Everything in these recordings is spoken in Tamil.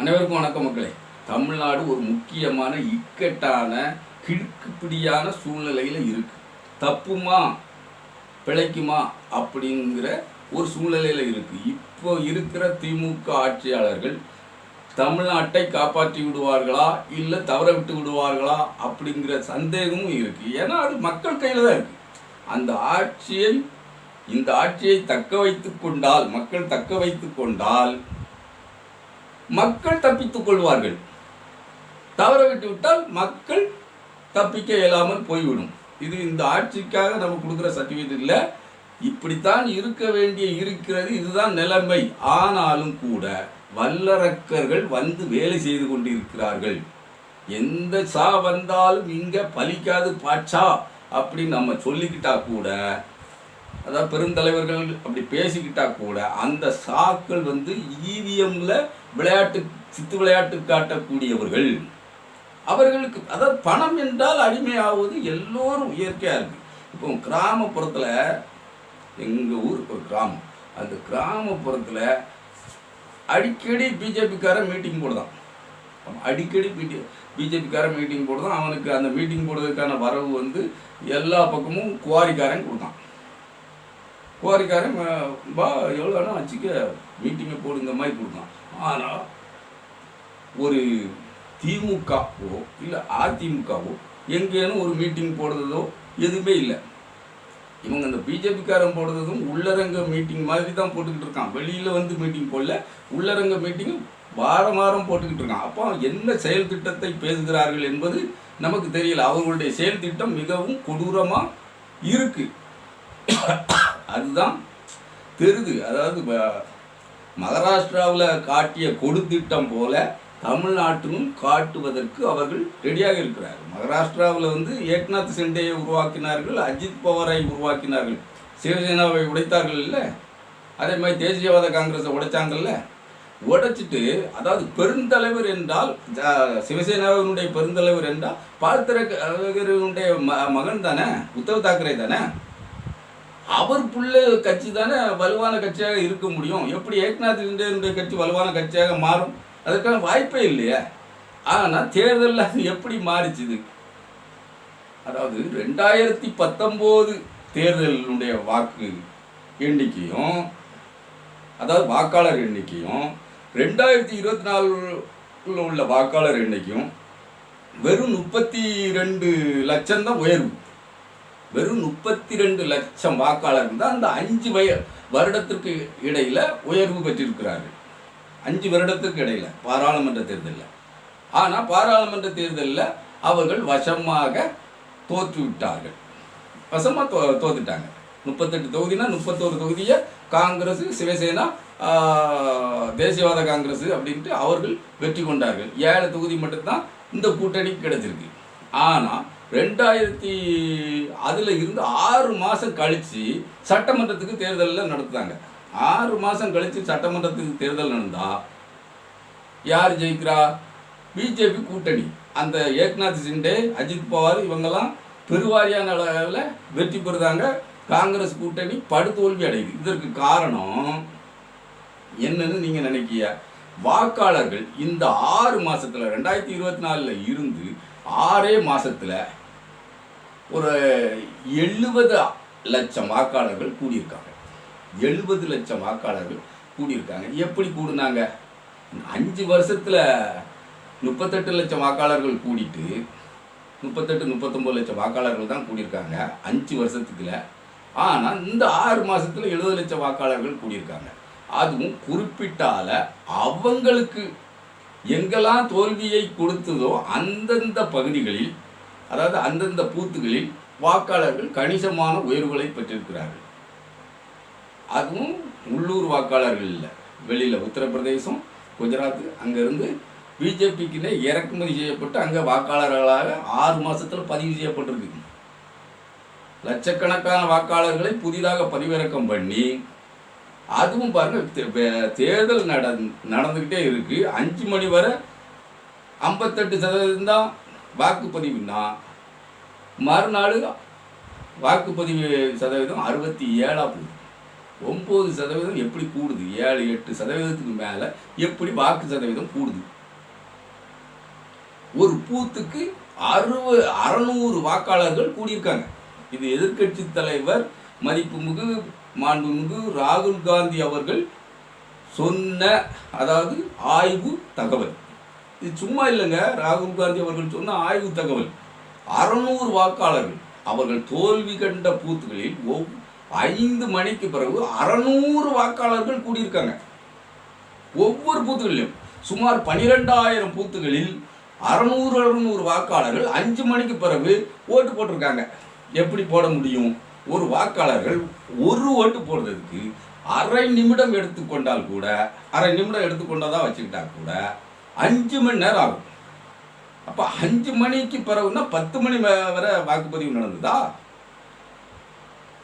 அனைவருக்கும் வணக்கம் மக்களே. தமிழ்நாடு ஒரு முக்கியமான இக்கட்டான கிடுக்குப்பிடியான சூழ்நிலையில் இருக்கு. தப்புமா பிழைக்குமா அப்படிங்கிற ஒரு சூழ்நிலையில் இருக்கு. இப்போ இருக்கிற திமுக ஆட்சியாளர்கள் தமிழ்நாட்டை காப்பாற்றி விடுவார்களா இல்லை தவற விட்டு விடுவார்களா அப்படிங்கிற சந்தேகமும் இருக்கு. ஏன்னா அது மக்கள் கையில் தான் இருக்கு. அந்த ஆட்சியை இந்த ஆட்சியை தக்க வைத்து கொண்டால் மக்கள் தக்க வைத்து கொண்டால் மக்கள் தப்பித்துக் கொள்வார்கள். தவற விட்டு விட்டால் மக்கள் தப்பிக்க இயலாமல் போய்விடும். இது இந்த ஆட்சிக்காக நம்ம கொடுக்குற சர்டிஃபிகேட் இல்லை. இப்படித்தான் இருக்க வேண்டிய இருக்கிறது. இதுதான் நிலைமை. ஆனாலும் கூட வல்லரக்கர்கள் வந்து வேலை செய்து கொண்டிருக்கிறார்கள். எந்த சா வந்தாலும் இங்கே பலிக்காது பாட்சா அப்படின்னு நம்ம சொல்லிக்கிட்டா கூட அதாவது பெருந்தலைவர்கள் அப்படி பேசிக்கிட்டா கூட அந்த சாக்கள் வந்து ஈவிஎம்மில் விளையாட்டு சித்து விளையாட்டு காட்டக்கூடியவர்கள் அவர்களுக்கு அதாவது பணம் என்றால் அடிமையாவது எல்லோரும் இயற்கையாக இருக்கு. இப்போ கிராமப்புறத்தில் எங்கள் ஊர் ஒரு கிராமம். அந்த கிராமப்புறத்தில் அடிக்கடி பிஜேபிக்காரன் மீட்டிங் போடுதான். அடிக்கடி பிடி பிஜேபிக்காரன் மீட்டிங் போடுதான். அவனுக்கு அந்த மீட்டிங் போடுறதுக்கான வரவு வந்து எல்லா பக்கமும் குவாரிக்காரன் கொடுத்தான். குவாரிக்காரன் வா பா எவ்வளோ வேணால் வச்சுக்க மீட்டிங்கை போடுங்க மாதிரி கொடுத்தான். ஆனால் ஒரு திமுகவோ இல்லை அதிமுகவோ எங்கேனும் ஒரு மீட்டிங் போடுறதோ எதுவுமே இல்லை. இவங்க அந்த பிஜேபிக்காரன் போடுறதும் உள்ளரங்க மீட்டிங் மாதிரி தான் போட்டுக்கிட்டு இருக்கான். வெளியில் வந்து மீட்டிங் போடல உள்ளரங்க மீட்டிங் வாரம் வாரம் போட்டுக்கிட்டு இருக்கான். அப்போ என்ன செயல் திட்டத்தை பேசுகிறார்கள் என்பது நமக்கு தெரியல. அவர்களுடைய செயல் திட்டம் மிகவும் கொடூரமாக இருக்கு. அதுதான் தெரியுது அதாவது மகாராஷ்டிராவில் காட்டிய கொடுத்திட்டம் போல தமிழ்நாட்டிலும் காட்டுவதற்கு அவர்கள் ரெடியாக இருக்கிறார்கள். மகாராஷ்டிராவில் வந்து ஏக்நாத் சிண்டேயை உருவாக்கினார்கள் அஜித் பவாரை உருவாக்கினார்கள். சிவசேனாவை உடைத்தார்கள் இல்லை? அதே மாதிரி தேசியவாத காங்கிரஸை உடைச்சாங்கல்ல? உடைச்சிட்டு அதாவது பெருந்தலைவர் என்றால் சிவசேனாவினுடைய பெருந்தலைவர் என்றால் பால்தரகருடைய ம மகன் தானே உத்தவ் தாக்கரே தானே? அவர் புள்ள கட்சி தானே வலுவான கட்சியாக இருக்க முடியும். எப்படி ஏக்நாத் சிண்டேனுடைய கட்சி வலுவான கட்சியாக மாறும்? அதுக்கான வாய்ப்பே இல்லையா. ஆனால் தேர்தலில் அது எப்படி மாறிச்சுது? அதாவது ரெண்டாயிரத்தி பத்தொம்போது தேர்தலினுடைய வாக்கு எண்ணிக்கையும் அதாவது வாக்காளர் எண்ணிக்கையும் ரெண்டாயிரத்தி இருபத்தி நாலில் உள்ள வாக்காளர் எண்ணிக்கையும் வெறும் முப்பத்தி ரெண்டு லட்சம் தான் உயர்வு. வெறும் முப்பத்தி ரெண்டு லட்சம் வாக்காளர்கள் தான் அந்த அஞ்சு வய வருடத்திற்கு இடையில உயர்வு பெற்றிருக்கிறார்கள். அஞ்சு வருடத்திற்கு இடையில பாராளுமன்ற தேர்தலில். ஆனால் பாராளுமன்ற தேர்தலில் அவர்கள் வசமாக தோற்றுவிட்டார்கள் வசமாக தோ தோத்துட்டாங்க. முப்பத்தெட்டு தொகுதினா முப்பத்தோரு தொகுதியை காங்கிரஸ் சிவசேனா தேசியவாத காங்கிரஸ் அப்படின்ட்டு அவர்கள் வெற்றி கொண்டார்கள். ஏழு தொகுதி மட்டும்தான் இந்த கூட்டணி கிடைச்சிருக்கு. ஆனால் ரெண்டாயிரத்தி அதில் இருந்து ஆறு மாதம் கழித்து சட்டமன்றத்துக்கு தேர்தலில் நடத்துனாங்க. ஆறு மாதம் கழித்து சட்டமன்றத்துக்கு தேர்தல் நடந்தால் யார் ஜெயிக்கிறா? பிஜேபி கூட்டணி. அந்த ஏக்நாத் சிண்டே அஜித் பவார் இவங்கெல்லாம் பெருவாரியான அளவில் வெற்றி பெறுதாங்க காங்கிரஸ் கூட்டணி படுதோல்வி அடையுது. இதற்கு காரணம் என்னன்னு நீங்கள் நினைக்கிய வாக்காளர்கள் இந்த ஆறு மாதத்தில் ரெண்டாயிரத்தி இருபத்தி நாலில் இருந்து ஆறே மாதத்தில் ஒரு எழுபது லட்சம் வாக்காளர்கள் கூடியிருக்காங்க. எழுபது லட்சம் வாக்காளர்கள் கூடியிருக்காங்க. எப்படி கூடுனாங்க? அஞ்சு வருஷத்தில் முப்பத்தெட்டு லட்சம் வாக்காளர்கள் கூடிட்டு முப்பத்தெட்டு முப்பத்தொம்பது லட்சம் வாக்காளர்கள் தான் கூடியிருக்காங்க அஞ்சு வருஷத்துக்குல ஆனால் இந்த ஆறு மாதத்தில் எழுபது லட்சம் வாக்காளர்கள் கூடியிருக்காங்க. அதுவும் குறிப்பிட்டால அவங்களுக்கு எங்கெல்லாம் தோல்வியை கொடுத்ததோ அந்தந்த பகுதிகளில் அதாவது அந்தந்த பூத்துகளில் வாக்காளர்கள் கணிசமான உயர்வுகளை பெற்றிருக்கிறார்கள். அதுவும் உள்ளூர் வாக்காளர்கள் இல்லை. வெளியில் உத்தரப்பிரதேசம் குஜராத் அங்கேருந்து பிஜேபிக்குன்னே இறக்குமதி செய்யப்பட்டு அங்கே வாக்காளர்களாக ஆறு மாதத்தில் பதிவு செய்யப்பட்டிருக்கு. லட்சக்கணக்கான வாக்காளர்களை புதிதாக பதிவிறக்கம் பண்ணி அதுவும் பாருங்கள் தேர்தல் நட நடந்துக்கிட்டே இருக்குது அஞ்சு மணி வரை ஐம்பத்தெட்டு சதவீதம் தான் வாக்குப்பதிவுனா மறுநாள் வாக்குப்பதிவு சதவீதம் அறுபத்தி ஏழா போகுது ஒம்பது சதவீதம் எப்படி கூடுது? ஏழு எட்டு சதவீதத்துக்கு மேலே எப்படி வாக்கு சதவீதம் கூடுது? ஒரு பூத்துக்கு அறுபது அறநூறு வாக்காளர்கள் கூடியிருக்காங்க. இது எதிர்க்கட்சி தலைவர் மதிப்புமிகு மாண்புமிகு ராகுல் காந்தி அவர்கள் சொன்ன அதாவது ஆய்வு தகவல். இது சும்மா இல்லைங்க. ராகுல் காந்தி அவர்கள் சொன்ன ஆய்வு தகவல். அறநூறு வாக்காளர்கள் அவர்கள் தோல்வி கண்ட பூத்துகளில் ஒவ் ஐந்து மணிக்கு பிறகு அறநூறு வாக்காளர்கள் கூடியிருக்காங்க. ஒவ்வொரு பூத்துகளிலும் சுமார் பனிரெண்டாயிரம் பூத்துகளில் அறநூறு அறுநூறு வாக்காளர்கள் அஞ்சு மணிக்கு பிறகு ஓட்டு போட்டிருக்காங்க. எப்படி போட முடியும்? ஒரு வாக்காளர்கள் ஒரு ஓட்டு போடுறதுக்கு அரை நிமிடம் எடுத்துக்கொண்டால் கூட அரை நிமிடம் எடுத்துக்கொண்டதா வச்சுக்கிட்டா கூட அஞ்சு மணி நேரம் ஆகும். அப்போ அஞ்சு மணிக்கு பிறகுன்னா பத்து மணி வரை வாக்குப்பதிவு நடந்ததா?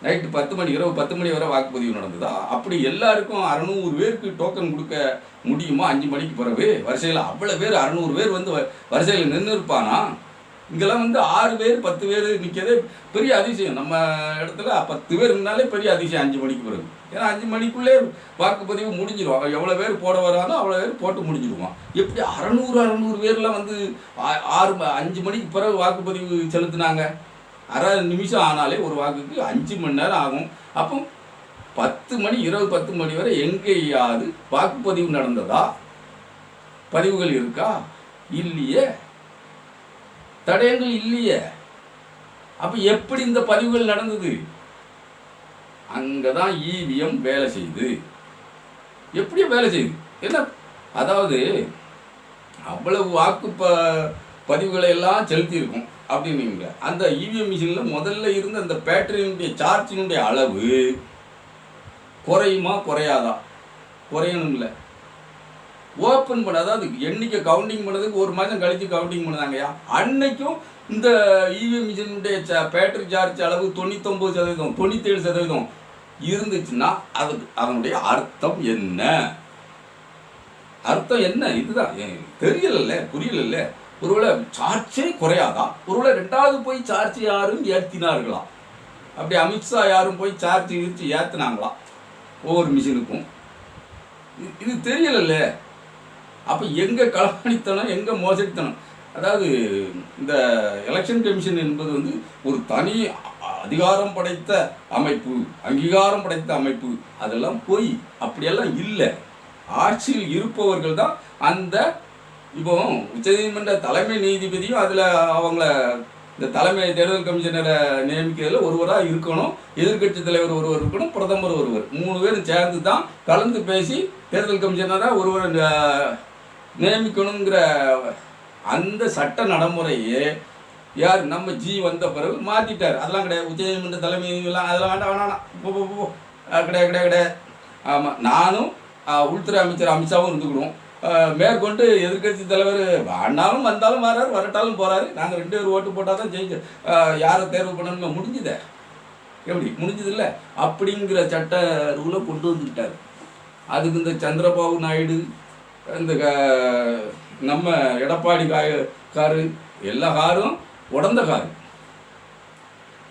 நைட்டு பத்து மணி இரவு பத்து மணி வரை வாக்குப்பதிவு நடந்ததா? அப்படி எல்லாருக்கும் அறநூறு பேருக்கு டோக்கன் கொடுக்க முடியுமா? அஞ்சு மணிக்கு பிறகு? வரிசையில் அவ்வளோ பேர் அறநூறு பேர் வந்து வ- வரிசையில் நின்று இருப்பானா இங்கெல்லாம் வந்து ஆறு பேர் பத்து பேர் நிற்கிறதே பெரிய அதிசயம். நம்ம இடத்துல பத்து பேர் இருந்தாலே பெரிய அதிசயம் அஞ்சு மணிக்கு பிறகு. ஏன்னா அஞ்சு மணிக்குள்ளே வாக்குப்பதிவு முடிஞ்சிடும் எவ்வளோ பேர் போட வரானோ அவ்வளோ பேர் போட்டு முடிஞ்சிடுவான் எப்படி அறநூறு அறநூறு பேர்லாம் வந்து ஆ- ஆறு அஞ்சு மணிக்கு பிறகு வாக்குப்பதிவு செலுத்தினாங்க? அரை நிமிஷம் ஆனாலே ஒரு வாக்குக்கு அஞ்சு மணி நேரம் ஆகும். அப்போ பத்து மணி இரவு பத்து மணி வரை எங்கேயாவது வாக்குப்பதிவு நடந்ததா? பதிவுகள் இருக்கா? இல்லையே. தடயங்கள் இல்லையே. அப்போ எப்படி இந்த பதிவுகள் நடந்தது? அங்கே தான் இவிஎம் வேலை செய்யுது எப்படி வேலை செய்யுது என்ன? அதாவது அவ்வளவு வாக்கு ப பதிவுகளை எல்லாம் செலுத்தியிருக்கும் அப்படின்னீங்க. அந்த இவிஎம் மிஷினில் முதல்ல இருந்த அந்த பேட்டரியினுடைய சார்ஜினுடைய அளவு குறையுமா குறையாதா? குறையணும்ல. ஓப்பன் பண்ண அதாவது எண்ணிக்கை கவுண்டிங் பண்ணதுக்கு ஒரு மாதம் கழித்து கவுண்டிங் பண்ணாங்கய்யா அன்னைக்கும் இந்த இவிஎம் மிஷினுடைய பேட்டரி சார்ஜ் அளவு தொண்ணூத்தொம்பது சதவீதம் தொண்ணூத்தேழு சதவீதம் இருந்துச்சுன்னா அதுக்கு அதனுடைய அர்த்தம் என்ன? அர்த்தம் என்ன? இதுதான். தெரியலல்ல புரியலல்ல. ஒருவேளை சார்ஜே குறையாதா? ஒருவேளை ரெண்டாவது போய் சார்ஜ் யாரும் ஏற்றினார்களா அப்படி அமித்ஷா யாரும் போய் சார்ஜ் இருச்சு ஏற்றினாங்களா ஒவ்வொரு மிஷினுக்கும். இது தெரியலல்ல. அப்போ எங்கே களப்பணித்தனம் எங்கே மோசடித்தனம்? அதாவது இந்த எலெக்ஷன் கமிஷன் என்பது வந்து ஒரு தனி அதிகாரம் படைத்த அமைப்பு அங்கீகாரம் படைத்த அமைப்பு. அதெல்லாம் போய் அப்படியெல்லாம் இல்லை. ஆட்சியில் இருப்பவர்கள் தான் அந்த இப்போ உச்சநீதிமன்ற தலைமை நீதிபதியும் அதில் அவங்கள இந்த தலைமை தேர்தல் கமிஷனரை நியமிக்கிறதுல ஒருவராக இருக்கணும். எதிர்க்கட்சி தலைவர் ஒருவர் இருக்கணும் பிரதமர் ஒருவர். மூணு பேரும் சேர்ந்து தான் கலந்து பேசி தேர்தல் கமிஷனராக ஒருவர் நியமிக்கணுங்கிற அந்த சட்ட நடைமுறையே யார்? நம்ம ஜி வந்த பிறகு மாற்றிட்டார் அதெல்லாம் கிடையாது. உச்சநீதிமன்ற தலைமை அதெல்லாம் வேண்டாம் வேணாம் போ போ போ, கிடையாது கிடையாது கிடையாது. ஆமாம் நானும் உள்துறை அமைச்சர் அமித்ஷாவும் இருந்துக்கிடுவோம் மேற்கொண்டு எதிர்க்கட்சி தலைவர் வேண்டாலும் வந்தாலும் வர்றாரு வரட்டாலும் போகிறாரு நாங்கள் ரெண்டு பேர் ஓட்டு போட்டால் தான் ஜெயிச்சு யாரை தேர்வு பண்ணணுமே முடிஞ்சுதே. எப்படி? முடிஞ்சது இல்லை? அப்படிங்கிற சட்ட ரூலை கொண்டு வந்துக்கிட்டார் அதுக்கு இந்த சந்திரபாபு நாயுடு இந்த க- நம்ம எடப்பாடி காய காரு எல்லா காரும் உடந்த காரு.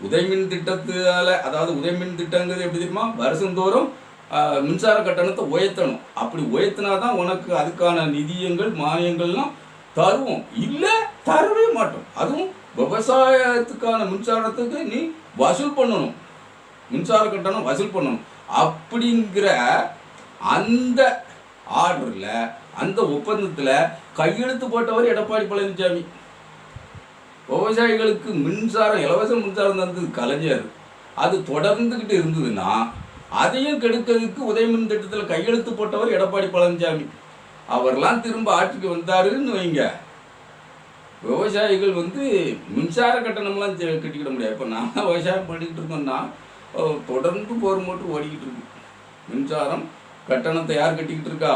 உதயமின் திட்டத்தால அதாவது உதயமின் திட்டங்கிறது எப்படி தெரியுமா? வருஷந்தோறும் மின்சார கட்டணத்தை உயர்த்தணும். அப்படி உயர்த்தினா தான் உனக்கு அதுக்கான நிதியங்கள் மானியங்கள்லாம் தருவோம். இல்லை தரவே மாட்டோம். அதுவும் விவசாயத்துக்கான மின்சாரத்துக்கு நீ வசூல் பண்ணணும். மின்சார கட்டணம் வசூல் பண்ணணும். அப்படிங்கிற அந்த ஆர்டரில் அந்த ஒப்பந்தத்தில் கையெழுத்து போட்டவர் எடப்பாடி பழனிசாமி. விவசாயிகளுக்கு மின்சாரம் இலவச மின்சாரம் தந்தது கலைஞர். அது தொடர்ந்துக்கிட்டு இருந்ததுன்னா அதையும் கெடுக்கிறதுக்கு உதயமின் திட்டத்தில் கையெழுத்து போட்டவர் எடப்பாடி பழனிசாமி. அவர்லாம் திரும்ப ஆட்சிக்கு வந்தாருன்னு வைங்க. விவசாயிகள் வந்து மின்சார கட்டணம்லாம் கட்டிக்கிட முடியாது. இப்போ நான் விவசாயம் பண்ணிக்கிட்டு இருக்கோம்னா தொடர்ந்து போர் மோட்டர் ஓடிக்கிட்டு இருக்கு. மின்சாரம் கட்டணத்தை யார் கட்டிக்கிட்டு இருக்கா?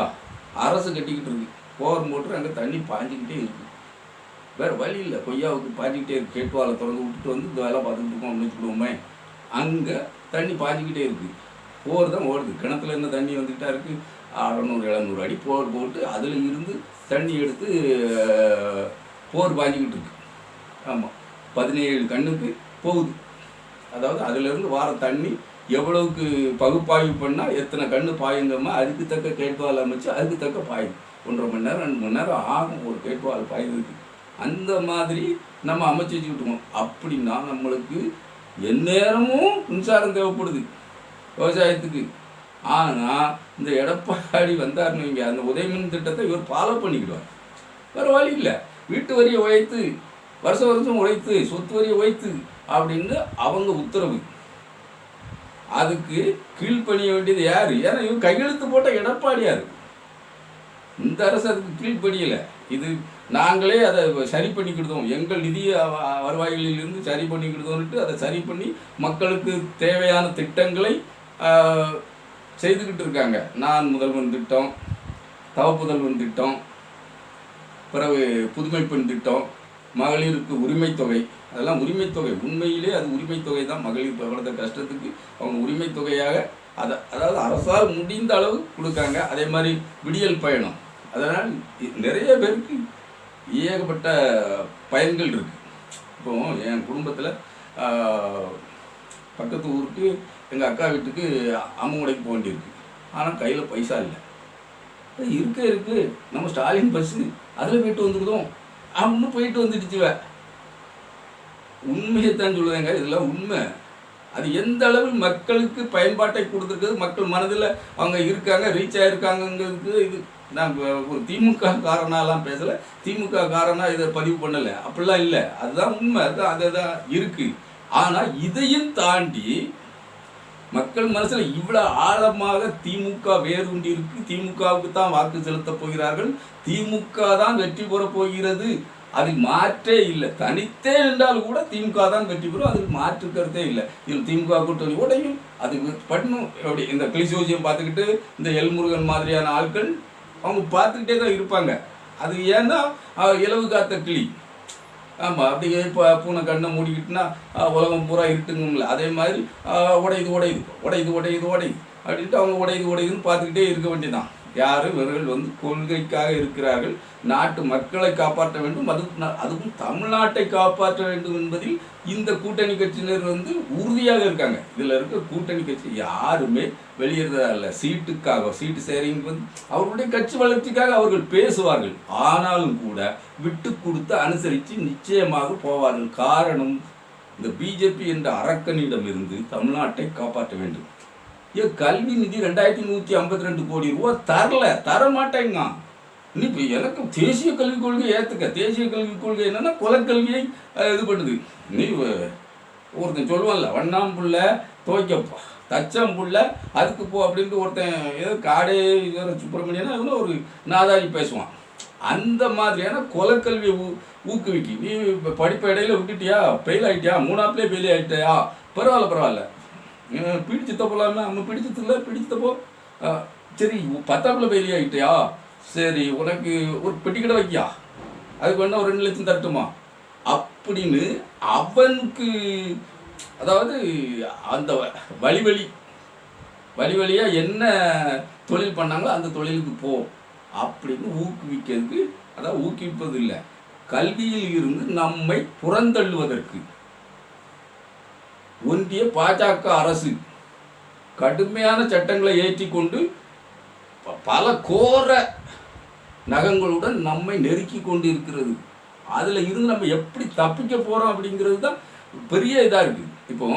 அரசு கட்டிக்கிட்டு இருக்கு போர் மோட்டர் அங்கே தண்ணி பாஞ்சிக்கிட்டே இருக்கு. வேறு வழி இல்லை. கொய்யாவுக்கு பாஞ்சிக்கிட்டே இருக்கு. கேட்வாலை திறந்து விட்டுட்டு வந்து இந்த வேலை பார்த்துட்டு இருக்கோம் அப்படின்னு வச்சுக்கிடுவோமே. அங்கே தண்ணி பாஞ்சிக்கிட்டே இருக்கு. போர் தான் ஓடுது. கிணத்துல என்ன தண்ணி வந்துக்கிட்டா இருக்கு? அறநூறு எழுநூறு அடி போர் போட்டு அதில் இருந்து தண்ணி எடுத்து போர் பாஞ்சிக்கிட்டு இருக்கு. ஆமாம் பதினேழு கண்ணுக்கு போகுது. அதாவது அதிலிருந்து வார தண்ணி எவ்வளவுக்கு பகுப்பாய்வு பண்ணால் எத்தனை கண்ணு பாயுங்கம்மா? அதுக்கு தக்க கேட்பால் அமைச்சு அதுக்கு தக்க பாயுது ஒன்றரை மணி நேரம் ரெண்டு மணி நேரம் ஆகும் ஒரு கேட்பால் பாயுறதுக்கு. அந்த மாதிரி நம்ம அமைச்சு வச்சுக்கிட்டோம் அப்படின்னா நம்மளுக்கு எந்நேரமும் மின்சாரம் தேவைப்படுது. விவசாயத்துக்கு. ஆனால் இந்த எடப்பாடி வந்தாருன்னு வைங்க அந்த உதயமின் திட்டத்தை இவர் ஃபாலோ பண்ணிக்கிடுவார். வேறு வழி இல்லை. வீட்டு வரியை உழைத்து வருஷம் வருஷம் உழைத்து சொத்து வரியை உழைத்து அப்படின்னு அவங்க உத்தரவு. அதுக்கு கீழ்ப்பணிய வேண்டியது யார்? ஏன்னா இவங்க கையெழுத்து போட்ட எடப்பாடியார். இந்த அரசு அதுக்கு கீழ்ப்பணியலை. இது நாங்களே அதை சரி பண்ணிக்கிடுதோம் எங்கள் நிதி வருவாய்களில் வருவாய்களிலிருந்து சரி பண்ணிக்கிடுதோன்ட்டு அதை சரி பண்ணி மக்களுக்கு தேவையான திட்டங்களை செய்துக்கிட்டு இருக்காங்க. நான் முதல்வன் திட்டம் தவ புதல்வன் திட்டம் பிறகு புதுமை பெண் திட்டம் மகளிருக்கு உரிமை தொகை அதெல்லாம் உரிமைத்தொகை. உண்மையிலே அது உரிமை தொகை தான். மகளிர் பலத்த கஷ்டத்துக்கு அவங்க உரிமை தொகையாக அதை அதாவது அரசால் முடிந்த அளவு கொடுக்காங்க. அதே மாதிரி விடியல் பயணம். அதனால் நிறைய பேருக்கு ஏகப்பட்ட பயன்கள் இருக்குது இப்போ என் குடும்பத்தில் பக்கத்து ஊருக்கு எங்கள் அக்கா வீட்டுக்கு அம்மங்குடைக்கு போக வேண்டியிருக்கு. ஆனால் கையில் பைசா இல்லை. இருக்க இருக்குது நம்ம ஸ்டாலின் பஸ்ஸு அதில் போயிட்டு வந்துருதோம் அப்படின்னு போயிட்டு வந்துடுச்சுவேன் உண்மையைத்தான் சொல்லுவேங்க இதெல்லாம் உண்மை. அது எந்த அளவில் மக்களுக்கு பயன்பாட்டை கொடுத்துருக்குது மக்கள் மனதில் அவங்க இருக்காங்க ரீச் ஆகிருக்காங்கங்கிறது இது நான் ஒரு திமுக காரனாலாம் பேசலை திமுக காரனா இதை பதிவு பண்ணலை. அப்படிலாம் இல்லை. அதுதான் உண்மை. அதுதான் அதுதான் இருக்குது ஆனால் இதையும் தாண்டி மக்கள் மனசில் இவ்வளோ ஆழமாக திமுக வேரூண்டி இருக்கு. திமுகவுக்கு தான் வாக்கு செலுத்தப் போகிறார்கள். திமுக தான் வெற்றி பெறப் போகிறது. அதில் மாற்றே இல்லை. தனித்தே நின்றால் கூட திமுக தான் வெற்றி பெறும். அதில் மாற்று கருத்தே இல்லை. இதில் திமுக கூட்டணி உடையும். அது பண்ணும். எப்படி இந்த கிளிசோசியம் பார்த்துக்கிட்டு இந்த எல்முருகன் மாதிரியான ஆட்கள் அவங்க பார்த்துக்கிட்டே தான் இருப்பாங்க. அது ஏன்னா இலவு காத்த கிளி. ஆமாம் அப்படியே இப்போ பூனை கண்ணை மூடிக்கிட்டுனா உலகம் பூரா இருட்டுங்கல அதே மாதிரி உடையுது உடையுது. உடையுது உடையுது உடையுது. அப்படின்ட்டு அவங்க உடையுது உடையுதுன்னு பார்த்துக்கிட்டே இருக்க வேண்டியதான் யார் இவர்கள் வந்து கொள்கைக்காக இருக்கிறார்கள்? நாட்டு மக்களை காப்பாற்ற வேண்டும். அது அதுவும் தமிழ்நாட்டை காப்பாற்ற வேண்டும் என்பதில் இந்த கூட்டணி கட்சியினர் வந்து உறுதியாக இருக்காங்க. இதில் இருக்க கூட்டணி கட்சி யாருமே வெளியேறதா இல்லை. சீட்டுக்காக சீட்டு சேரிங் வந்து அவர்களுடைய கட்சி வளர்ச்சிக்காக அவர்கள் பேசுவார்கள். ஆனாலும் கூட விட்டு கொடுத்து அனுசரித்து நிச்சயமாக போவார்கள். காரணம் இந்த பிஜேபி என்ற அரக்கனிடமிருந்து தமிழ்நாட்டை காப்பாற்ற வேண்டும். ஏ கல்வி நிதி ரெண்டாயிரத்தி நூற்றி ஐம்பத்தி ரெண்டு கோடி ரூபா தரல. தர மாட்டேங்க நீ இப்போ எனக்கு தேசிய கல்விக் கொள்கை ஏற்றுக்க தேசிய கல்விக் கொள்கை என்னன்னா குலக்கல்வியை இது பண்ணுது. நீ ஒருத்தன் சொல்லுவான்ல வண்ணாம் புள்ள துவைக்கப்பா தச்சம் புள்ள அதுக்கு போ அப்படின்ட்டு ஒருத்தன் ஏதோ காடே இதோ சுப்பிரமணியனா இவனும் ஒரு நாதாரி பேசுவான். அந்த மாதிரியான குலக்கல்வியை ஊ ஊக்குவிக்கி. நீ இப்போ படிப்பை இடையில விட்டுட்டியா? ஃபெயில் ஆயிட்டியா? மூணாப்பிலே ஃபெயில் ஆகிட்டியா பரவாயில்ல பரவாயில்ல. அஹ் பிடிச்சு தப்பலாமே அவன் பிடிச்சதில்ல பிடிச்சு தப்போ சரி பத்தாப்புல ஃபெயில் ஆகிட்டியா சரி உனக்கு ஒரு பெட்டி கடை வைக்கியா? அதுக்கு வேணா ஒரு ரெண்டு லட்சம் தரட்டுமா? அப்படின்னு அவனுக்கு அதாவது அந்த வழி வழி வழி வழியாக என்ன தொழில் பண்ணாங்களோ அந்த தொழிலுக்கு போ அப்படின்னு ஊக்குவிக்கிறதுக்கு அதாவது ஊக்குவிப்பது இல்லை. கல்வியில் இருந்து நம்மை புறந்தள்ளுவதற்கு. ஒன்றிய பாஜக அரசு கடுமையான சட்டங்களை ஏற்றிக்கொண்டு ப- பல கோர நகங்களுடன் நம்மை நெருக்கி கொண்டு இருக்கிறது அதில் இருந்து நம்ம எப்படி தப்பிக்க போகிறோம் அப்படிங்கிறது தான் பெரிய இதாக இருக்குது இப்போ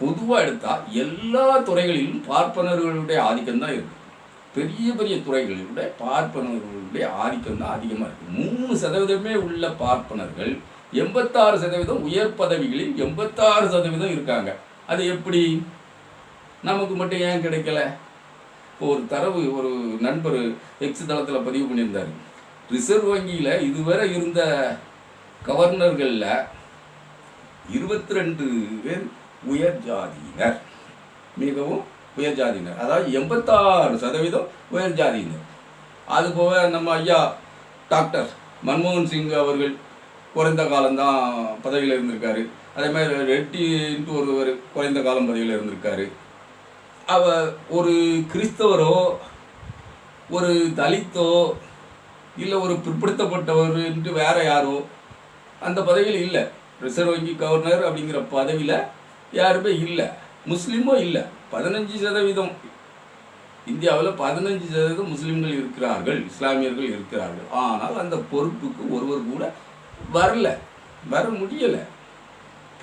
பொதுவாக எடுத்தால் எல்லா துறைகளிலும் பார்ப்பனர்களுடைய ஆதிக்கம் தான் இருக்குது பெரிய பெரிய துறைகளிலுடைய பார்ப்பனர்களுடைய ஆதிக்கம் தான் அதிகமாக இருக்குது மூணு சதவீதமே உள்ள பார்ப்பனர்கள் எண்பத்தாறு சதவீதம் உயர் பதவிகளில் எண்பத்தாறு சதவீதம் இருக்காங்க. அது எப்படி? நமக்கு மட்டும் ஏன் கிடைக்கல? இப்போ ஒரு தரவு ஒரு நண்பர் எக்ஸ் தளத்தில் பதிவு பண்ணியிருந்தார். ரிசர்வ் வங்கியில் இதுவரை இருந்த கவர்னர்களில் இருபத்தி ரெண்டு பேர் உயர் ஜாதியினர். மிகவும் உயர் ஜாதியினர். அதாவது எண்பத்தாறு சதவீதம் உயர் ஜாதியினர். அது போக நம்ம ஐயா டாக்டர் மன்மோகன் சிங் அவர்கள் குறைந்த காலம்தான் பதவியில் இருந்திருக்காரு. அதே மாதிரி ரெட்டின்ட்டு ஒருவர் குறைந்த காலம் பதவியில் இருந்திருக்காரு. அவ ஒரு கிறிஸ்தவரோ ஒரு தலித்தோ இல்லை ஒரு பிற்படுத்தப்பட்டவர்ன்ட்டு வேற யாரோ அந்த பதவியில் இல்லை. ரிசர்வ் வங்கி கவர்னர் அப்படிங்கிற பதவியில் யாருமே இல்லை. முஸ்லீமும் இல்லை. பதினஞ்சு சதவீதம். இந்தியாவில் பதினஞ்சு சதவீதம் முஸ்லீம்கள் இருக்கிறார்கள் இஸ்லாமியர்கள் இருக்கிறார்கள். ஆனால் அந்த பொறுப்புக்கு ஒருவர் கூட வரல. வர முடியலை.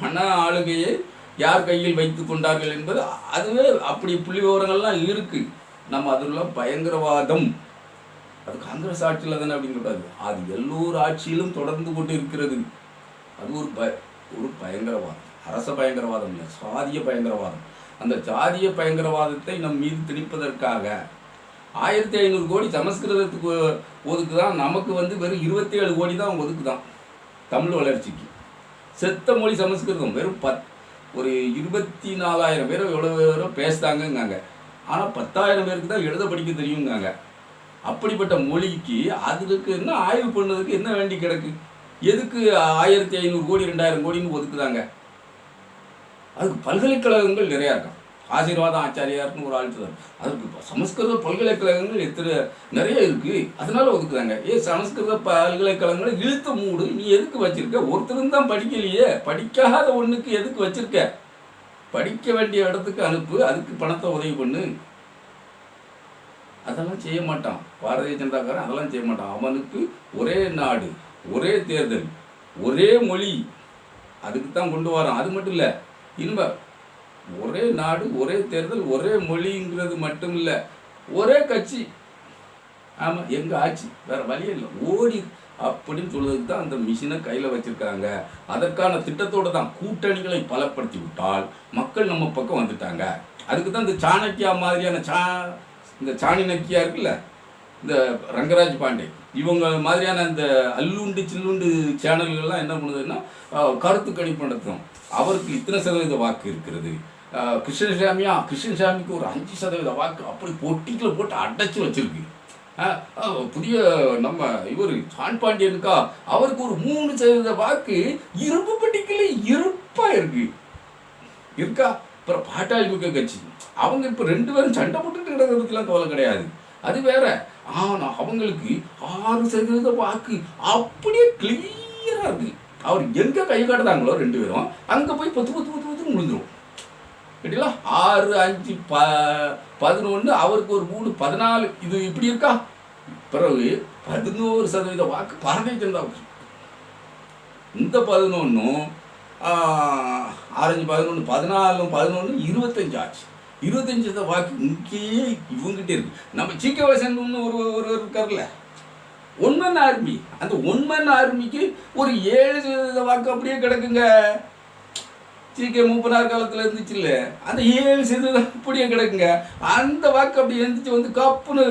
பண ஆளுகையை யார் கையில் வைத்து கொண்டார்கள் என்பது அதுவே அப்படி புள்ளி விவரங்கள்லாம் இருக்கு. நம்ம அதில் பயங்கரவாதம். அது காங்கிரஸ் ஆட்சியில் தானே அப்படின்னு கூடாது அது எல்லோர் ஆட்சியிலும் தொடர்ந்து கொண்டு இருக்கிறது. அது ஒரு ப ஒரு பயங்கரவாதம். அரச பயங்கரவாதம் இல்லை சாதிய பயங்கரவாதம். அந்த சாதிய பயங்கரவாதத்தை நம் மீது திணிப்பதற்காக ஆயிரத்தி ஐநூறு கோடி சமஸ்கிருதத்துக்கு ஒதுக்குதான் நமக்கு வந்து வெறும் இருபத்தி ஏழு கோடி தான் ஒதுக்குதான். தமிழ் வளர்ச்சிக்கு. செத்த மொழி சமஸ்கிருதம் வெறும் பத் ஒரு இருபத்தி நாலாயிரம் பேர் எவ்வளோ பேரும் பேசுகிறாங்கங்காங்க ஆனால் பத்தாயிரம் பேருக்கு தான் எழுத படிக்க தெரியுங்காங்க. அப்படிப்பட்ட மொழிக்கு அதுக்கு என்ன ஆய்வு பண்ணதுக்கு என்ன வேண்டி கிடக்கு? எதுக்கு ஆயிரத்தி ஐநூறு கோடி ரெண்டாயிரம் கோடின்னு ஒதுக்குதாங்க அதுக்கு பல்கலைக்கழகங்கள் நிறையா இருக்கும் ஆசீர்வாதம் ஆச்சாரியார்னு ஒரு ஆள் சொல்றாரு. அதுக்கு சமஸ்கிருத பல்கலைக்கழகங்கள் எத்தனை நிறைய இருக்கு. அதனால ஒதுக்குறாங்க. ஏ சமஸ்கிருத பல்கலைக்கழகங்களை இழுத்து மூடு. நீ எதுக்கு வச்சிருக்க? ஒருத்தரும் தான் படிக்கலையே. படிக்காத ஒண்ணுக்கு எதுக்கு வச்சிருக்க? படிக்க வேண்டிய இடத்துக்கு அனுப்பு. அதுக்கு பணத்தை உதவி பண்ணு. அதெல்லாம் செய்ய மாட்டான். பாரதிய ஜனதாக்காரன் அதெல்லாம் செய்ய மாட்டான். அவனுக்கு ஒரே நாடு ஒரே தேர்தல் ஒரே மொழி. அதுக்கு தான் கொண்டு வரான். அது மட்டும் இல்லை. இன்ப ஒரே நாடு ஒரே தேர்தல் ஒரே மொழிங்கிறது மட்டும் இல்லை ஒரே கட்சி. ஆமாம் எங்கள் ஆட்சி. வேற வழியே இல்லை. ஓடி அப்படின்னு சொல்றதுக்கு தான் அந்த மிஷினை கையில் வச்சுருக்காங்க அதற்கான திட்டத்தோட தான் கூட்டணிகளை பலப்படுத்தி விட்டால் மக்கள் நம்ம பக்கம் வந்துட்டாங்க. அதுக்கு தான் இந்த சாணக்கியா மாதிரியான சா இந்த சாணினக்கியா இருக்குல்ல இந்த ரங்கராஜ் பாண்டே இவங்க மாதிரியான இந்த அல்லுண்டு சில்லுண்டு சேனல்கள்லாம் என்ன பண்ணுதுன்னா கருத்து கணிப்பு நடத்தும் அவருக்கு இத்தனை சதவீத வாக்கு இருக்கிறது. கிருஷ்ணசாமியா கிருஷ்ணசாமிக்கு ஒரு அஞ்சு சதவீத வாக்கு அப்படி பொட்டிக்கில் போட்டு அடைச்சி வச்சிருக்கு. புதிய நம்ம இவர் சான் பாண்டியனுக்கா அவருக்கு ஒரு மூணு சதவீத வாக்கு இரும்பு பெட்டிக்கில் இருப்பாக இருக்கு. இருக்கா? அப்புறம் பாட்டாளி மிக்க கட்சி. அவங்க இப்போ ரெண்டு பேரும் சண்டை போட்டுட்டு கிடக்கிறதுக்கெல்லாம் கவலை கிடையாது. அது வேற. ஆனால் அவங்களுக்கு ஆறு சதவீத வாக்கு அப்படியே கிளியராக இருக்கு. அவர் எங்கே கை காட்டுறாங்களோ ரெண்டு பேரும் அங்கே போய் பத்து பத்து பத்து பத்து முடிஞ்சிரும் கேட்டீங்களா? ஆறு அஞ்சு ப பதினொன்று அவருக்கு ஒரு மூணு பதினாலு. இது இப்படி இருக்கா? பிறகு பதினோரு சதவீத வாக்கு பாரதிய ஜனதாவுக்கு இந்த பதினொன்றும் ஆரஞ்சு பதினொன்று பதினாலும் பதினொன்று இருபத்தஞ்சு ஆச்சு. இருபத்தஞ்சு சதவீத வாக்கு இங்கேயே இவங்கிட்டே இருக்கு. நம்ம சீக்க வசன் ஒரு ஒரு இருக்கார்ல ஒன்மன் ஆர்மி. அந்த ஒன்மன் ஆர்மிக்கு ஒரு ஏழு சதவீத வாக்கு அப்படியே கிடக்குங்க. சீக்கிய மூப்பனார் காலத்தில் இருந்துச்சுல்ல அந்த ஏழு சதவீதம் அப்படியே கிடக்குங்க? அந்த வாக்கு அப்படி எழுந்துச்சு வந்து கப்புன்னு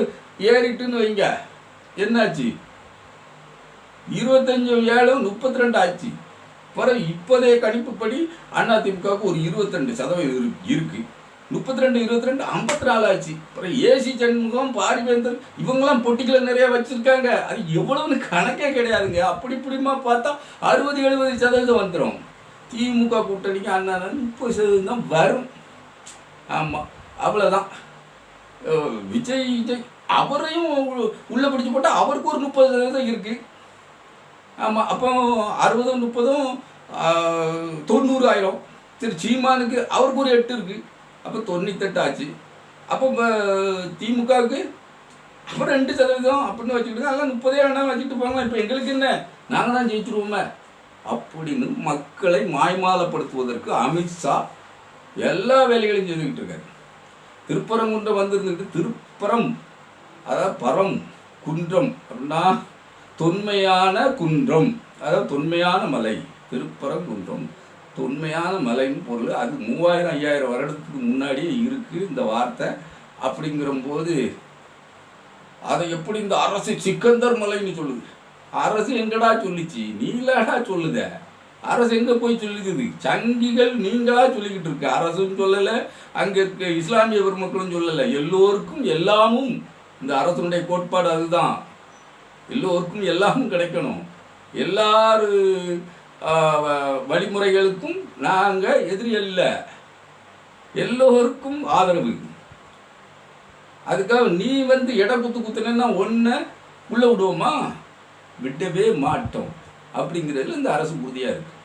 ஏறிட்டுன்னு வைங்க. என்னாச்சு? இருபத்தஞ்சு ஏழு முப்பத்தி ரெண்டு ஆச்சு. பிறகு இப்போதைய கணிப்புப்படி அதிமுகவுக்கு ஒரு இருபத்திரெண்டு சதவீதம் இருக்கு இருக்கு. முப்பத்தி ரெண்டு இருபத்தி ரெண்டு ஐம்பத்தி நாலு ஆச்சு அப்புறம் ஏசி சண்முகம் பாரிவேந்தர் இவங்கெல்லாம் பொட்டிகளை நிறைய வச்சிருக்காங்க. அது எவ்வளவுன்னு கணக்கே கிடையாதுங்க. அப்படி இப்படிமா பார்த்தா அறுபது எழுபது சதவீதம் வந்துடும் திமுக கூட்டணிக்கு அண்ணா முப்பது சதவீதம் தான் வரும் ஆமாம் அவ்வளோதான் விஜய் விஜய் அவரையும் உள்ளே பிடிச்சி போட்டால் அவருக்கு ஒரு முப்பது சதவீதம் இருக்குது ஆமாம் அப்போ அறுபதும் முப்பதும் தொண்ணூறு ஆயிரம். திரு சீமானுக்கு அவருக்கு ஒரு எட்டு இருக்குது அப்போ தொண்ணூத்தெட்டு ஆச்சு. அப்போ திமுகவுக்கு அப்புறம் ரெண்டு சதவீதம் அப்படின்னு வச்சுக்கிட்டு அதெல்லாம் முப்பதே வேணாலும் வச்சுட்டு போகலாம் இப்போ எங்களுக்கு என்ன? நாங்கள் தான் ஜெயிச்சிருவோமே. அப்படின்னு மக்களை மாய்மாலப்படுத்துவதற்கு அமித்ஷா எல்லா வேலைகளையும் செய்துக்கிட்டு இருக்காரு. திருப்பரங்குன்றம் வந்திருந்துட்டு திருப்பரம் அதாவது பரம் குன்றம் அப்படின்னா தொன்மையான குன்றம் அதாவது தொன்மையான மலை திருப்பரங்குன்றம். தொன்மையான மலைன்னு பொருள் அது மூவாயிரம் ஐயாயிரம் வருடத்துக்கு முன்னாடியே இருக்குது இந்த வார்த்தை. அப்படிங்கிறம்போது அதை எப்படி இந்த அரசு சிக்கந்தர் மலைன்னு சொல்லுது? அரசு எங்கடா சொல்லிச்சு? நீங்களாடா சொல்லுத? அரசு எங்க போய் சொல்லுது? சங்கிகள் நீங்களா சொல்லிக்கிட்டு இருக்கு? அரசும் சொல்லலை அங்க இருக்க இஸ்லாமிய பெருமக்களும் சொல்லலை. எல்லோருக்கும் எல்லாமும் இந்த அரசனுடைய கோட்பாடு அதுதான். எல்லோருக்கும் எல்லாமும் கிடைக்கணும். எல்லாரு வழிமுறைகளுக்கும் நாங்கள் எதிரி அல்ல. எல்லோருக்கும் ஆதரவு. அதுக்காக நீ வந்து இட குத்து குத்துனா ஒன்றை உள்ளே விடுவோமா? விடவே மாட்டோம். அப்படிங்கிறதுல இந்த அரசு உறுதியாக இருக்குது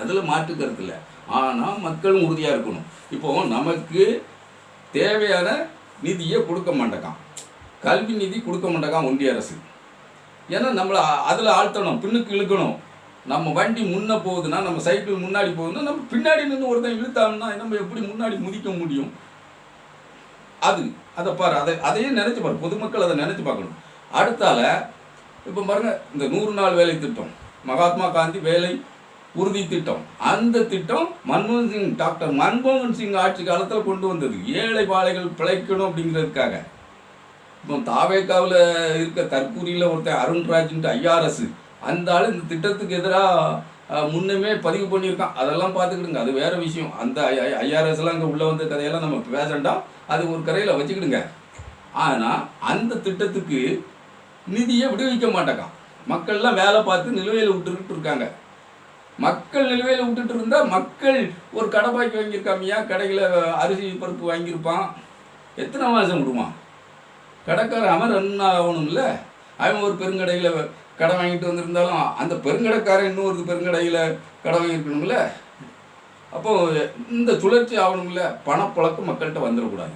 அதில் மாற்று இல்லை. ஆனால் மக்களும் உறுதியாக இருக்கணும். இப்போ நமக்கு தேவையான நிதியை கொடுக்க மாட்டேக்கான். கல்வி நிதி கொடுக்க மாட்டேக்கான் ஒன்றிய அரசு. ஏன்னா நம்மளை அதில் ஆழ்த்தணும் பின்னுக்கு இழுக்கணும். நம்ம வண்டி முன்னே போகுதுன்னா நம்ம சைக்கிள் முன்னாடி போகுதுன்னா நம்ம பின்னாடி நின்று ஒருத்தன் இழுத்தான்னா நம்ம எப்படி முன்னாடி முதிக்க முடியும்? அது அதை பாரு அதை அதையே நினச்சி பாரு. பொதுமக்கள் அதை நினச்சி பார்க்கணும். அடுத்தால இப்போ பாருங்க இந்த நூறு நாள் வேலை திட்டம் மகாத்மா காந்தி வேலை உறுதி திட்டம் அந்த திட்டம் மன்மோகன் சிங் டாக்டர் மன்மோகன் சிங் ஆட்சி காலத்தில் கொண்டு வந்தது. ஏழை பாலைகள் பிழைக்கணும் அப்படிங்கிறதுக்காக. இப்போ தாவேக்காவில் இருக்க தற்கூரியில் ஒருத்தன் அருண்ராஜ்ன்ட்டு ஐஆர்எஸ் அந்த ஆள் இந்த திட்டத்துக்கு எதிராக முன்னமே பதிவு பண்ணியிருக்கான். அதெல்லாம் பார்த்துக்கிடுங்க அது வேறு விஷயம். அந்த ஐஆர்எஸ்லாம் அங்கே உள்ளே வந்த கதையெல்லாம் நம்ம பேசண்டாம் அது ஒரு கரையில் வச்சுக்கிடுங்க. ஆனால் அந்த திட்டத்துக்கு நிதியை விடுவிக்க மாட்டேக்கான். மக்கள்லாம் வேலை பார்த்து நிலுவையில் விட்டுக்கிட்டு இருக்காங்க. மக்கள் நிலுவையில் விட்டுட்டு இருந்தால் மக்கள் ஒரு கடை பாக்கி வாங்கியிருக்காமையா கடையில் அரிசி பருப்பு வாங்கியிருப்பான். எத்தனை மாதம் விடுவான்? கடைக்காரன் அவன் ரன் ஆகணும்ல. அவன் ஒரு பெருங்கடையில் கடை வாங்கிட்டு வந்திருந்தாலும் அந்த பெருங்கடைக்காரன் இன்னொரு பெருங்கடையில் கடை வாங்கியிருக்கணும்ல. அப்போ இந்த சுழற்சி ஆகணும்ல. பணப்பழக்கம் மக்கள்கிட்ட வந்துடக்கூடாது.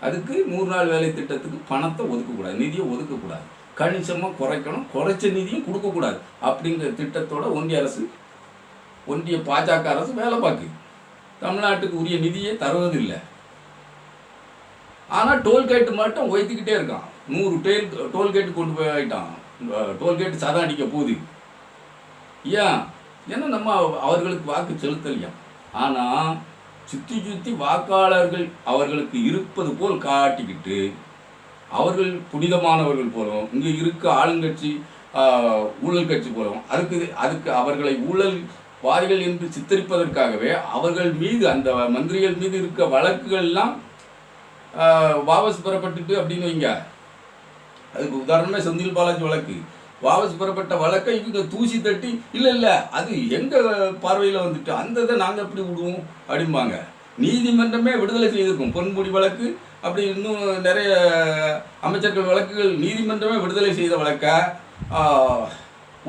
அதுக்கு நூறு நாள் வேலை திட்டத்துக்கு பணத்தை ஒதுக்கக்கூடாது. நிதியை ஒதுக்கக்கூடாது. கணிசமாக குறைக்கணும். குறைச்ச நிதியும் கொடுக்கக்கூடாது அப்படிங்கிற திட்டத்தோட ஒன்றிய அரசு ஒன்றிய பாஜக அரசு வேலை பார்க்குது. தமிழ்நாட்டுக்கு உரிய நிதியை தருவதில்லை. ஆனால் டோல்கேட்டு மட்டும் உயர்த்திக்கிட்டே இருக்கான். நூறு டேல் டோல்கேட்டு கொண்டு போய் ஆகிட்டான் டோல்கேட்டு சதம் அடிக்க போகுது. ஏன்? ஏன்னா நம்ம அவர்களுக்கு வாக்கு செலுத்தலையா? ஆனால் சுற்றி சுற்றி வாக்காளர்கள் அவர்களுக்கு இருப்பது போல் காட்டிக்கிட்டு அவர்கள் புனிதமானவர்கள் போலவும் இங்கே இருக்க ஆளுங்கட்சி ஊழல் கட்சி போலவும் அதுக்கு அதுக்கு அவர்களை ஊழல் வாதிகள் என்று சித்தரிப்பதற்காகவே அவர்கள் மீது அந்த மந்திரிகள் மீது இருக்க வழக்குகள்லாம் வாபஸ் பெறப்பட்டுட்டு அப்படின்னு வைங்க. அதுக்கு உதாரணமே செந்தில் பாலாஜி வழக்கு. வாபஸ் பெறப்பட்ட வழக்கை இவங்க தூசி தட்டி இல்லை இல்லை அது எங்கள் பார்வையில் வந்துட்டு அந்த இதை நாங்கள் எப்படி விடுவோம்? அப்படிம்பாங்க. நீதிமன்றமே விடுதலை செய்திருக்கும். பொன்முடி வழக்கு அப்படி இன்னும் நிறைய அமைச்சர்கள் வழக்குகள் நீதிமன்றமே விடுதலை செய்த வழக்க.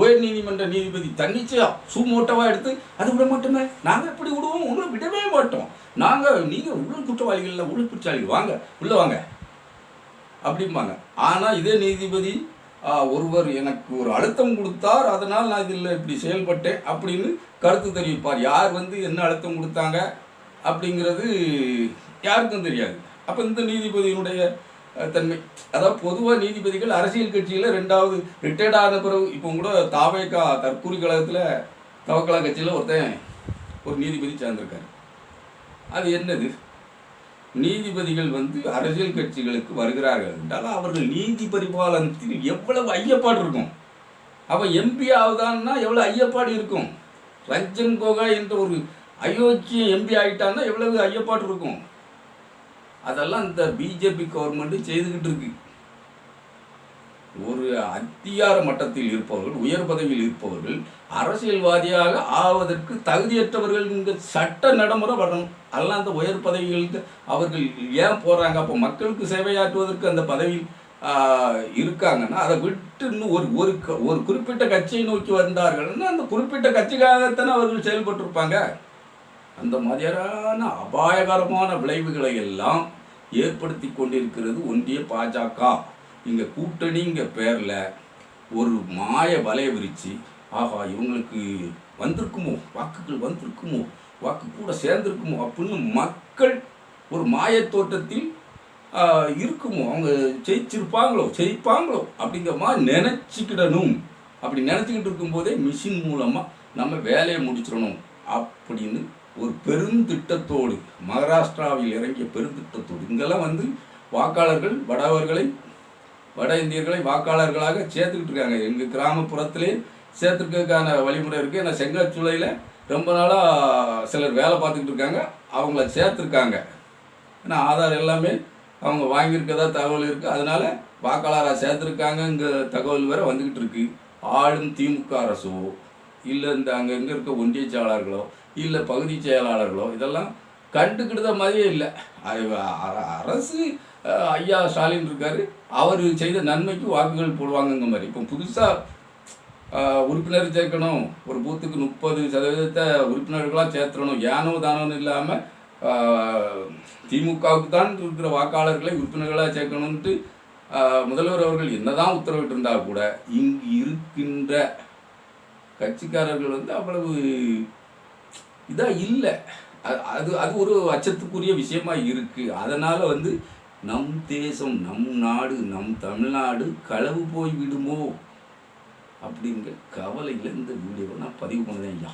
உயர் நீதிமன்ற நீதிபதி தன்னிச்சையா சுமோட்டவாக எடுத்து அது விட மாட்டோமே நாங்கள் எப்படி விடுவோம் ஒன்றும் விடவே மாட்டோம். நாங்கள் நீங்கள் உள்ள குற்றவாளிகள் இல்லை உள்ள குற்றவாளிகள் வாங்க உள்ளே வாங்க. அப்படிம்பாங்க. ஆனால் இதே நீதிபதி ஒருவர் எனக்கு ஒரு அழுத்தம் கொடுத்தார் அதனால் நான் இதில் இப்படி செயல்பட்டேன் அப்படின்னு கருத்து தெரிவிப்பார். யார் வந்து என்ன அழுத்தம் கொடுத்தாங்க? அப்படிங்கிறது யாருக்கும் தெரியாது. அப்போ இந்த நீதிபதியினுடைய தன்மை அதாவது பொதுவாக நீதிபதிகள் அரசியல் கட்சியில் ரெண்டாவது ரிட்டையர்ட் ஆன பிறகு இப்போ கூட தாவேக்கா தற்கூரி கழகத்தில் தவக்கலா கட்சியில் ஒருத்தன் ஒரு நீதிபதி சேர்ந்திருக்காரு. அது என்னது? நீதிபதிகள் வந்து அரசியல் கட்சிகளுக்கு வருகிறார்கள் என்றால் அவர்கள் நீதி பரிபாலனத்தில் எவ்வளவு ஐயப்பாடு இருக்கும்? அவன் எம்பி ஆகுதான்னா எவ்வளோ ஐயப்பாடு இருக்கும்? ரஞ்சன் கோகாய் என்ற ஒரு அயோக்கிய எம்பி ஆகிட்டான்னா எவ்வளவு ஐயப்பாடு இருக்கும்? அதெல்லாம் இந்த பிஜேபி கவர்மெண்ட்டு செய்துக்கிட்டு இருக்கு. ஒரு அதிகார மட்டத்தில் இருப்பவர்கள் உயர் பதவியில் இருப்பவர்கள் அரசியல்வாதியாக ஆவதற்கு தகுதியற்றவர்கள் இந்த சட்ட நடைமுறை வரணும். அதெல்லாம் அந்த உயர் பதவிகளுக்கு அவர்கள் ஏன் போகிறாங்க அப்போ மக்களுக்கு சேவையாற்றுவதற்கு அந்த பதவியில் இருக்காங்கன்னா அதை விட்டு இன்னும் ஒரு ஒரு க- ஒரு குறிப்பிட்ட கட்சியை நோக்கி வந்தார்கள்னா அந்த குறிப்பிட்ட கட்சிக்காகத்தானே அவர்கள் செயல்பட்டிருப்பாங்க? அந்த மாதிரியான அபாயகரமான விளைவுகளை எல்லாம் ஏற்படுத்தி கொண்டிருக்கிறது ஒன்றிய பாஜக. இங்கே கூட்டணிங்க பேரில் ஒரு மாய வலைய விரித்து ஆஹா இவங்களுக்கு வந்திருக்குமோ? வாக்குகள் வந்திருக்குமோ? வாக்கு கூட சேர்ந்திருக்குமோ? அப்படின்னு மக்கள் ஒரு மாயத் தோட்டத்தில் இருக்குமோ? அவங்க ஜெயிச்சிருப்பாங்களோ? ஜெயிப்பாங்களோ? அப்படிங்கிற மாதிரி நினச்சிக்கிடணும். அப்படி நினச்சிக்கிட்டு இருக்கும்போதே மிஷின் மூலமாக நம்ம வேலையை முடிச்சிடணும் அப்படின்னு ஒரு பெருந்திட்டத்தோடு மகாராஷ்டிராவில் இறங்கிய பெருந்திட்டத்தோடு. இங்கெல்லாம் வந்து வாக்காளர்கள் வடவர்களை வட இந்தியர்களை வாக்காளர்களாக சேர்த்துக்கிட்டு இருக்காங்க. எங்கள் கிராமப்புறத்திலே சேர்த்துக்கிறதுக்கான வழிமுறை இருக்குது ஏன்னா செங்கச்சூளையில் ரொம்ப நாளாக சிலர் வேலை பார்த்துக்கிட்டு இருக்காங்க. அவங்கள சேர்த்துருக்காங்க. ஏன்னா ஆதார் எல்லாமே அவங்க வாங்கியிருக்கதா தகவல் இருக்குது அதனால் வாக்காளராக சேர்த்துருக்காங்கங்கிற தகவல் வேற வந்துக்கிட்டு இருக்கு. ஆளும் திமுக அரசோ இல்லை இந்த அங்கே இருக்க ஒன்றிய செயலாளர்களோ இல்லை பகுதி செயலாளர்களோ இதெல்லாம் கண்டுக்கிட்ட மாதிரியே இல்லை. அ- அரசு ஐயா ஸ்டாலின் இருக்காரு. அவர் செய்த நன்மைக்கு வாக்குகள் போடுவாங்கங்க மாதிரி. இப்போ புதுசாக உறுப்பினர் சேர்க்கணும். ஒரு பூத்துக்கு முப்பது சதவீதத்தை உறுப்பினர்களாக சேர்த்துடணும் ஏனோ தானோன்னு இல்லாமல் திமுகவுக்கு தான் இருக்கிற வாக்காளர்களை உறுப்பினர்களாக சேர்க்கணுன்ட்டு முதல்வர் அவர்கள் என்னதான் உத்தரவிட்டிருந்தா கூட இங்கு இருக்கின்ற கட்சிக்காரர்கள் வந்து அவ்வளவு இதாக இல்லை. அது அது ஒரு அச்சத்துக்குரிய விஷயமா இருக்கு. அதனால வந்து நம் தேசம் நம் நாடு நம் தமிழ்நாடு களவு போய் விடுமோ? அப்படிங்கிற கவலையில் இந்த வீடியோவை நான் பதிவு பண்ணேன் ஐயா.